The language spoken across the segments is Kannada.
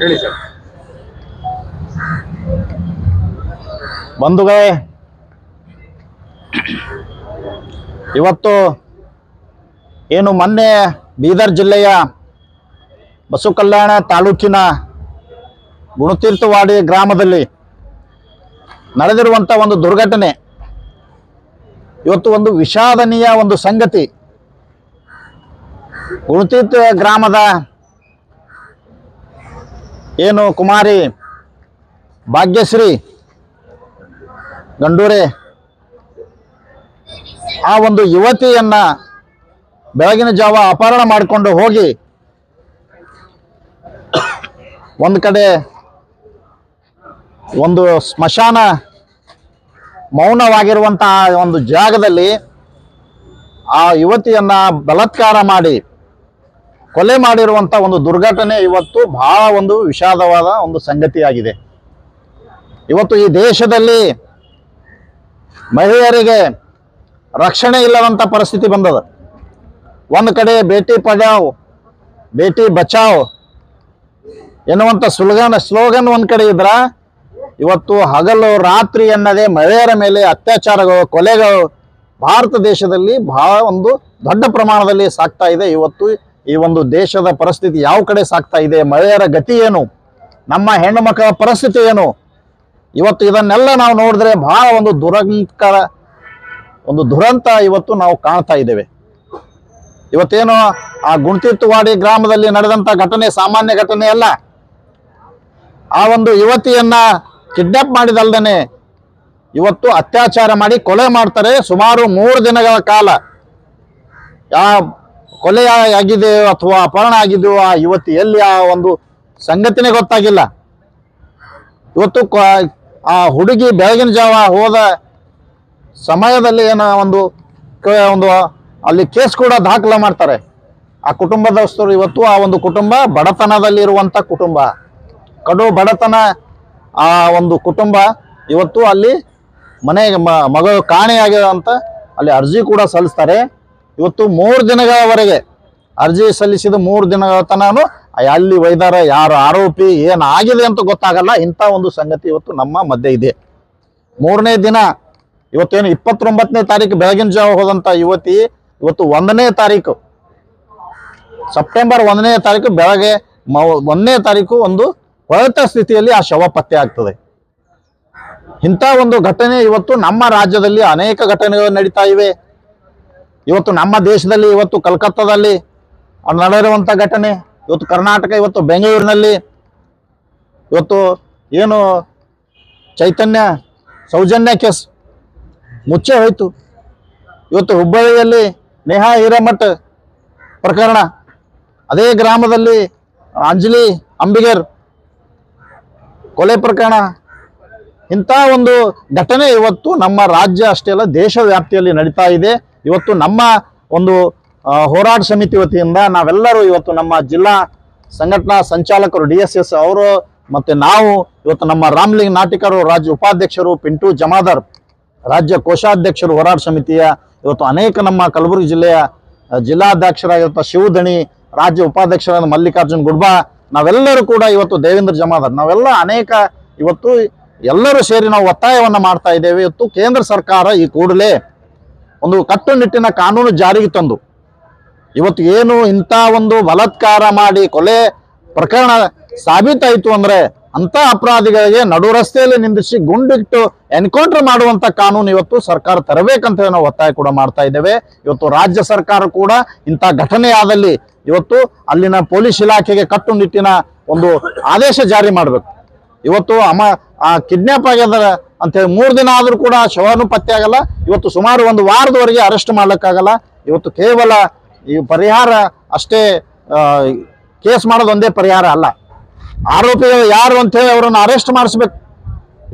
ಹೇಳಿ ಸರ್. ಬಂಧುಗಳೇ, ಇವತ್ತು ಏನು ಮೊನ್ನೆ ಬೀದರ್ ಜಿಲ್ಲೆಯ ಬಸವಕಲ್ಯಾಣ ತಾಲೂಕಿನ ಗುಣತೀರ್ಥವಾಡಿ ಗ್ರಾಮದಲ್ಲಿ ನಡೆದಿರುವಂಥ ಒಂದು ದುರ್ಘಟನೆ. ಇವತ್ತು ಒಂದು ವಿಷಾದನೀಯ ಒಂದು ಸಂಗತಿ. ಗುಣತೀರ್ಥ ಗ್ರಾಮದ ಏನು ಕುಮಾರಿ, ಭಾಗ್ಯಶ್ರೀ, ಗಂಡೂರೆ, ಆ ಒಂದು ಯುವತಿಯನ್ನ ಬೆಳಗಿನ ಜಾವ ಅಪಹರಣ ಮಾಡಿಕೊಂಡು ಹೋಗಿ ಒಂದು ಕಡೆ ಒಂದು ಸ್ಮಶಾನ ಮೌನವಾಗಿರುವಂತಹ ಒಂದು ಜಾಗದಲ್ಲಿ ಆ ಯುವತಿಯನ್ನ ಬಲತ್ಕಾರ ಮಾಡಿ, ಕೊಲೆ ಮಾಡಿರುವಂಥ ಒಂದು ದುರ್ಘಟನೆ ಇವತ್ತು ಬಹಳ ಒಂದು ವಿಷಾದವಾದ ಒಂದು ಸಂಗತಿಯಾಗಿದೆ. ಇವತ್ತು ಈ ದೇಶದಲ್ಲಿ ಮಹಿಳೆಯರಿಗೆ ರಕ್ಷಣೆ ಇಲ್ಲದಂಥ ಪರಿಸ್ಥಿತಿ ಬಂದದ. ಒಂದು ಕಡೆ ಬೇಟಿ ಪಡಾವ್, ಬೇಟಿ ಬಚಾವ್ ಎನ್ನುವಂಥ ಸ್ಲೋಗನ್ ಸ್ಲೋಗನ್ ಒಂದು ಕಡೆ ಇದ್ರ ಇವತ್ತು ಹಗಲು ರಾತ್ರಿ ಎನ್ನದೇ ಮಹಿಳೆಯರ ಮೇಲೆ ಅತ್ಯಾಚಾರಗಳು, ಕೊಲೆಗಳು ಭಾರತ ದೇಶದಲ್ಲಿ ಬಹಳ ಒಂದು ದೊಡ್ಡ ಪ್ರಮಾಣದಲ್ಲಿ ಸಾಕ್ತಾ ಇದೆ. ಇವತ್ತು ಈ ಒಂದು ದೇಶದ ಪರಿಸ್ಥಿತಿ ಯಾವ ಕಡೆ ಸಾಕ್ತಾ ಇದೆ? ಮಹಿಳೆಯರ ಗತಿ ಏನು? ನಮ್ಮ ಹೆಣ್ಣು ಮಕ್ಕಳ ಪರಿಸ್ಥಿತಿ ಏನು? ಇವತ್ತು ಇದನ್ನೆಲ್ಲ ನಾವು ನೋಡಿದ್ರೆ ಬಹಳ ಒಂದು ದುರಂತ ಒಂದು ದುರಂತ ಇವತ್ತು ನಾವು ಕಾಣ್ತಾ ಇದ್ದೇವೆ. ಇವತ್ತೇನು ಆ ಗುಣತೀರ್ಥವಾಡಿ ಗ್ರಾಮದಲ್ಲಿ ನಡೆದಂತ ಘಟನೆ, ಸಾಮಾನ್ಯ ಘಟನೆ ಅಲ್ಲ. ಆ ಒಂದು ಯುವತಿಯನ್ನ ಕಿಡ್ನಾಪ್ ಮಾಡಿದಲ್ದನೆ ಇವತ್ತು ಅತ್ಯಾಚಾರ ಮಾಡಿ ಕೊಲೆ ಮಾಡ್ತಾರೆ ಸುಮಾರು ಮೂರು ದಿನಗಳ ಕಾಲ. ಯಾ ಕೊಲೆ ಆಗಿದೆ ಅಥವಾ ಅಪಹರಣ ಆಗಿದೆಯೋ ಆ ಇವತ್ತು ಎಲ್ಲಿ ಆ ಒಂದು ಸಂಗತಿನೇ ಗೊತ್ತಾಗಿಲ್ಲ. ಇವತ್ತು ಆ ಹುಡುಗಿ ಬೆಳಗಿನ ಜಾವ ಹೋದ ಸಮಯದಲ್ಲಿ ಏನೋ ಒಂದು ಒಂದು ಅಲ್ಲಿ ಕೇಸ್ ಕೂಡ ದಾಖಲೆ ಮಾಡ್ತಾರೆ. ಆ ಕುಟುಂಬದವಸ್ತರು ಇವತ್ತು ಆ ಒಂದು ಕುಟುಂಬ ಬಡತನದಲ್ಲಿರುವಂಥ ಕುಟುಂಬ. ಕಡು ಬಡತನ ಆ ಒಂದು ಕುಟುಂಬ ಇವತ್ತು ಅಲ್ಲಿ ಮನೆಗೆ ಮಗ ಕಾಣೆಯಾಗಿದೆ ಅಂತ ಅಲ್ಲಿ ಅರ್ಜಿ ಕೂಡ ಸಲ್ಲಿಸ್ತಾರೆ. ಇವತ್ತು ಮೂರು ದಿನಗಳವರೆಗೆ ಅರ್ಜಿ ಸಲ್ಲಿಸಿದ ಮೂರು ದಿನಗಳ ತನಾನು ಅಲ್ಲಿ ವೈದಾರ ಯಾರು ಆರೋಪಿ ಏನಾಗಿದೆ ಅಂತ ಗೊತ್ತಾಗಲ್ಲ. ಇಂಥ ಒಂದು ಸಂಗತಿ ಇವತ್ತು ನಮ್ಮ ಮಧ್ಯೆ ಇದೆ. ಮೂರನೇ ದಿನ ಇವತ್ತೇನು ಇಪ್ಪತ್ತೊಂಬತ್ತನೇ ತಾರೀಕು ಬೆಳಗಿನ ಜಾವ ಹೋದಂಥ ಯುವತಿ ಇವತ್ತು ಒಂದನೇ ತಾರೀಕು. ಸೆಪ್ಟೆಂಬರ್ ಒಂದನೇ ತಾರೀಕು ಬೆಳಗ್ಗೆ ಒಂದನೇ ತಾರೀಕು ಒಂದು ಕೊಳೆತ ಸ್ಥಿತಿಯಲ್ಲಿ ಆ ಶವ ಪತ್ತೆ ಆಗ್ತದೆ. ಇಂಥ ಒಂದು ಘಟನೆ ಇವತ್ತು ನಮ್ಮ ರಾಜ್ಯದಲ್ಲಿ ಅನೇಕ ಘಟನೆಗಳು ನಡೀತಾ ಇವೆ. ಇವತ್ತು ನಮ್ಮ ದೇಶದಲ್ಲಿ, ಇವತ್ತು ಕಲ್ಕತ್ತಾದಲ್ಲಿ ನಡೆದಿರುವಂಥ ಘಟನೆ, ಇವತ್ತು ಕರ್ನಾಟಕ, ಇವತ್ತು ಬೆಂಗಳೂರಿನಲ್ಲಿ, ಇವತ್ತು ಏನು ಚೈತನ್ಯ, ಸೌಜನ್ಯ ಕೇಸ್ ಮುಚ್ಚೆ ಹೋಯಿತು. ಇವತ್ತು ಹುಬ್ಬಳ್ಳಿಯಲ್ಲಿ ನೇಹಾ ಹಿರೇಮಠ್ ಪ್ರಕರಣ. ಅದೇ ಗ್ರಾಮದಲ್ಲಿ ಅಂಜಲಿ ಅಂಬಿಗರ್ ಕೊಲೆ ಪ್ರಕರಣ. ಇಂಥ ಒಂದು ಘಟನೆ ಇವತ್ತು ನಮ್ಮ ರಾಜ್ಯ ಅಷ್ಟೇ ಅಲ್ಲ, ದೇಶ ವ್ಯಾಪ್ತಿಯಲ್ಲಿ ನಡೀತಾ ಇದೆ. ಇವತ್ತು ನಮ್ಮ ಒಂದು ಹೋರಾಟ ಸಮಿತಿ ವತಿಯಿಂದ ನಾವೆಲ್ಲರೂ ಇವತ್ತು ನಮ್ಮ ಜಿಲ್ಲಾ ಸಂಘಟನಾ ಸಂಚಾಲಕರು ಡಿ ಎಸ್ ಎಸ್ ಅವರು ಮತ್ತೆ ನಾವು ಇವತ್ತು ನಮ್ಮ ರಾಮ್ಲಿಂಗ್ ನಾಟಿಕರು, ರಾಜ್ಯ ಉಪಾಧ್ಯಕ್ಷರು ಪಿಂಟು ಜಮಾದಾರ್, ರಾಜ್ಯ ಕೋಶಾಧ್ಯಕ್ಷರು ಹೋರಾಟ ಸಮಿತಿಯ ಇವತ್ತು ಅನೇಕ ನಮ್ಮ ಕಲಬುರಗಿ ಜಿಲ್ಲೆಯ ಜಿಲ್ಲಾಧ್ಯಕ್ಷರಾಗಿರುವಂಥ ಶಿವದಣಿ ರಾಜ್ಯ ಉಪಾಧ್ಯಕ್ಷರಾದ ಮಲ್ಲಿಕಾರ್ಜುನ್ ಗುಡ್ಬಾ ನಾವೆಲ್ಲರೂ ಕೂಡ ಇವತ್ತು ದೇವೇಂದ್ರ ಜಮಾದಾರ್, ನಾವೆಲ್ಲ ಅನೇಕ ಇವತ್ತು ಎಲ್ಲರೂ ಸೇರಿ ನಾವು ಒತ್ತಾಯವನ್ನು ಮಾಡ್ತಾ ಇದ್ದೇವೆ. ಇವತ್ತು ಕೇಂದ್ರ ಸರ್ಕಾರ ಈ ಕೂಡಲೇ ಒಂದು ಕಟ್ಟುನಿಟ್ಟಿನ ಕಾನೂನು ಜಾರಿಗೆ ತಂದು ಇವತ್ತು ಏನು ಇಂಥ ಒಂದು ಬಲತ್ಕಾರ ಮಾಡಿ ಕೊಲೆ ಪ್ರಕರಣ ಸಾಬೀತಾಯಿತು ಅಂದ್ರೆ ಅಂತ ಅಪರಾಧಿಗಳಿಗೆ ನಡು ರಸ್ತೆಯಲ್ಲಿ ನಿಂದಿಸಿ ಗುಂಡಿಟ್ಟು ಎನ್ಕೌಂಟರ್ ಮಾಡುವಂತ ಕಾನೂನು ಇವತ್ತು ಸರ್ಕಾರ ತರಬೇಕಂತ ನಾವು ಒತ್ತಾಯ ಕೂಡ ಮಾಡ್ತಾ ಇದ್ದೇವೆ. ಇವತ್ತು ರಾಜ್ಯ ಸರ್ಕಾರ ಕೂಡ ಇಂಥ ಘಟನೆ ಆದಲ್ಲಿ ಇವತ್ತು ಅಲ್ಲಿನ ಪೊಲೀಸ್ ಇಲಾಖೆಗೆ ಕಟ್ಟುನಿಟ್ಟಿನ ಒಂದು ಆದೇಶ ಜಾರಿ ಮಾಡಬೇಕು. ಇವತ್ತು ಅಮ, ಆ ಕಿಡ್ನಾಪ್ ಆಗ್ಯದ ಅಂತೇಳಿ ಮೂರು ದಿನ ಆದ್ರೂ ಕೂಡ ಶವನು ಪತ್ತೆ ಆಗಲ್ಲ. ಇವತ್ತು ಸುಮಾರು ಒಂದು ವಾರದವರೆಗೆ ಅರೆಸ್ಟ್ ಮಾಡ್ಲಿಕ್ಕಾಗಲ್ಲ. ಇವತ್ತು ಕೇವಲ ಈ ಪರಿಹಾರ ಅಷ್ಟೇ ಕೇಸ್ ಮಾಡೋದು ಒಂದೇ ಪರಿಹಾರ ಅಲ್ಲ. ಆರೋಪಿಗಳು ಯಾರು ಅಂತ ಹೇಳಿ ಅವರನ್ನು ಅರೆಸ್ಟ್ ಮಾಡಿಸ್ಬೇಕು.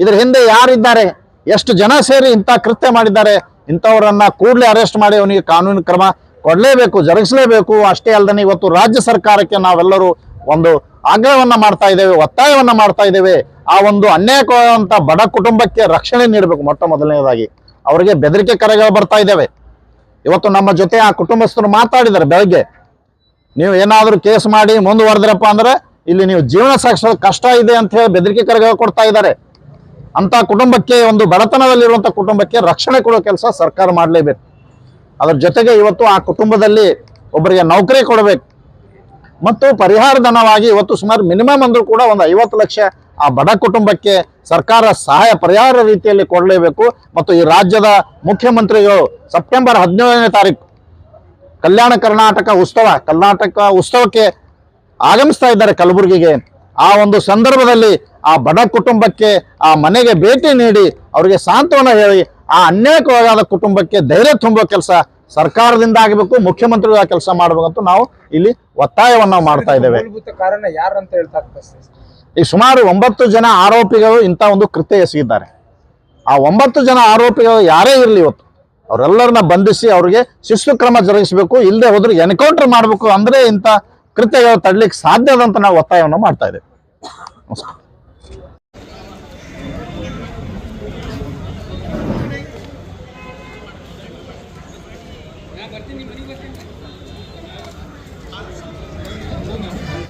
ಇದ್ರ ಹಿಂದೆ ಯಾರಿದ್ದಾರೆ, ಎಷ್ಟು ಜನ ಸೇರಿ ಇಂಥ ಕೃತ್ಯ ಮಾಡಿದ್ದಾರೆ, ಇಂಥವರನ್ನ ಕೂಡಲೇ ಅರೆಸ್ಟ್ ಮಾಡಿ ಅವನಿಗೆ ಕಾನೂನು ಕ್ರಮ ಕೊಡಲೇಬೇಕು, ಜರುಗಿಸಲೇಬೇಕು. ಅಷ್ಟೇ ಅಲ್ಲದೆ ಇವತ್ತು ರಾಜ್ಯ ಸರ್ಕಾರಕ್ಕೆ ನಾವೆಲ್ಲರೂ ಒಂದು ಆಗ್ರಹವನ್ನ ಮಾಡ್ತಾ ಇದ್ದೇವೆ, ಒತ್ತಾಯವನ್ನ ಮಾಡ್ತಾ ಇದ್ದೇವೆ. ಆ ಒಂದು ಅನ್ಯಾಯವಾದಂಥ ಬಡ ಕುಟುಂಬಕ್ಕೆ ರಕ್ಷಣೆ ನೀಡಬೇಕು ಮೊಟ್ಟ ಮೊದಲನೇದಾಗಿ. ಅವರಿಗೆ ಬೆದರಿಕೆ ಕರೆಗಳು ಬರ್ತಾ ಇದ್ದಾವೆ. ಇವತ್ತು ನಮ್ಮ ಜೊತೆ ಆ ಕುಟುಂಬಸ್ಥರು ಮಾತಾಡಿದ್ದಾರೆ ಬೆಳಗ್ಗೆ. ನೀವು ಏನಾದರೂ ಕೇಸ್ ಮಾಡಿ ಮುಂದುವರೆದ್ರಪ್ಪ ಅಂದ್ರೆ ಇಲ್ಲಿ ನೀವು ಜೀವನ ಸಾಗಿಸೋದು ಕಷ್ಟ ಇದೆ ಅಂತ ಹೇಳಿ ಬೆದರಿಕೆ ಕರೆಗೆ ಕೊಡ್ತಾ ಇದ್ದಾರೆ. ಅಂತ ಕುಟುಂಬಕ್ಕೆ ಒಂದು ಬಡತನದಲ್ಲಿರುವಂಥ ಕುಟುಂಬಕ್ಕೆ ರಕ್ಷಣೆ ಕೊಡೋ ಕೆಲಸ ಸರ್ಕಾರ ಮಾಡಲೇಬೇಕು. ಅದರ ಜೊತೆಗೆ ಇವತ್ತು ಆ ಕುಟುಂಬದಲ್ಲಿ ಒಬ್ಬರಿಗೆ ನೌಕರಿ ಕೊಡಬೇಕು. ಮತ್ತು ಪರಿಹಾರ ಧನವಾಗಿ ಇವತ್ತು ಸುಮಾರು ಮಿನಿಮಮ್ ಅಂದ್ರೂ ಕೂಡ ಒಂದು ಐವತ್ತು ಲಕ್ಷ ಆ ಬಡ ಕುಟುಂಬಕ್ಕೆ ಸರ್ಕಾರ ಸಹಾಯ ಪರಿಹಾರ ರೀತಿಯಲ್ಲಿ ಕೊಡಲೇಬೇಕು. ಮತ್ತು ಈ ರಾಜ್ಯದ ಮುಖ್ಯಮಂತ್ರಿಗಳು ಸೆಪ್ಟೆಂಬರ್ ಹದಿನೇಳನೇ ತಾರೀಕು ಕಲ್ಯಾಣ ಕರ್ನಾಟಕ ಉತ್ಸವ, ಕರ್ನಾಟಕ ಉತ್ಸವಕ್ಕೆ ಆಗಮಿಸ್ತಾ ಇದ್ದಾರೆ ಕಲಬುರಗಿಗೆ. ಆ ಒಂದು ಸಂದರ್ಭದಲ್ಲಿ ಆ ಬಡ ಕುಟುಂಬಕ್ಕೆ ಆ ಮನೆಗೆ ಭೇಟಿ ನೀಡಿ ಅವರಿಗೆ ಸಾಂತ್ವನ ಹೇಳಿ ಆ ಅನ್ಯಾಯಕ್ಕೊಳಗಾದ ಕುಟುಂಬಕ್ಕೆ ಧೈರ್ಯ ತುಂಬೋ ಕೆಲಸ ಸರ್ಕಾರದಿಂದ ಆಗಬೇಕು ಮುಖ್ಯಮಂತ್ರಿಗಳ ಕೆಲಸ ಮಾಡಬೇಕಂತ ನಾವು ಇಲ್ಲಿ ಒತ್ತಾಯವನ್ನ ಮಾಡ್ತಾ ಇದ್ದೇವೆ. ಕಾರಣ ಹೇಳ್ತಾ ಈ ಸುಮಾರು ಒಂಬತ್ತು ಜನ ಆರೋಪಿಗಳು ಇಂಥ ಒಂದು ಕೃತ್ಯ ಎಸಗಿದ್ದಾರೆ. ಆ ಒಂಬತ್ತು ಜನ ಆರೋಪಿಗಳು ಯಾರೇ ಇರಲಿ ಇವತ್ತು ಅವರೆಲ್ಲರನ್ನ ಬಂಧಿಸಿ ಅವರಿಗೆ ಶಿಸ್ತು ಕ್ರಮ ಜರುಗಿಸಬೇಕು ಇಲ್ಲದೆ ಹೋದ್ರೆ ಎನ್ಕೌಂಟರ್ ಮಾಡಬೇಕು ಅಂದ್ರೆ ಇಂಥ ಕೃತ್ಯಗಳು ತಡ್ಲಿಕ್ಕೆ ಸಾಧ್ಯದಂತ ನಾವು ಒತ್ತಾಯವನ್ನು ಮಾಡ್ತಾ ಇದ್ದೇವೆ. ನಮಸ್ಕಾರ.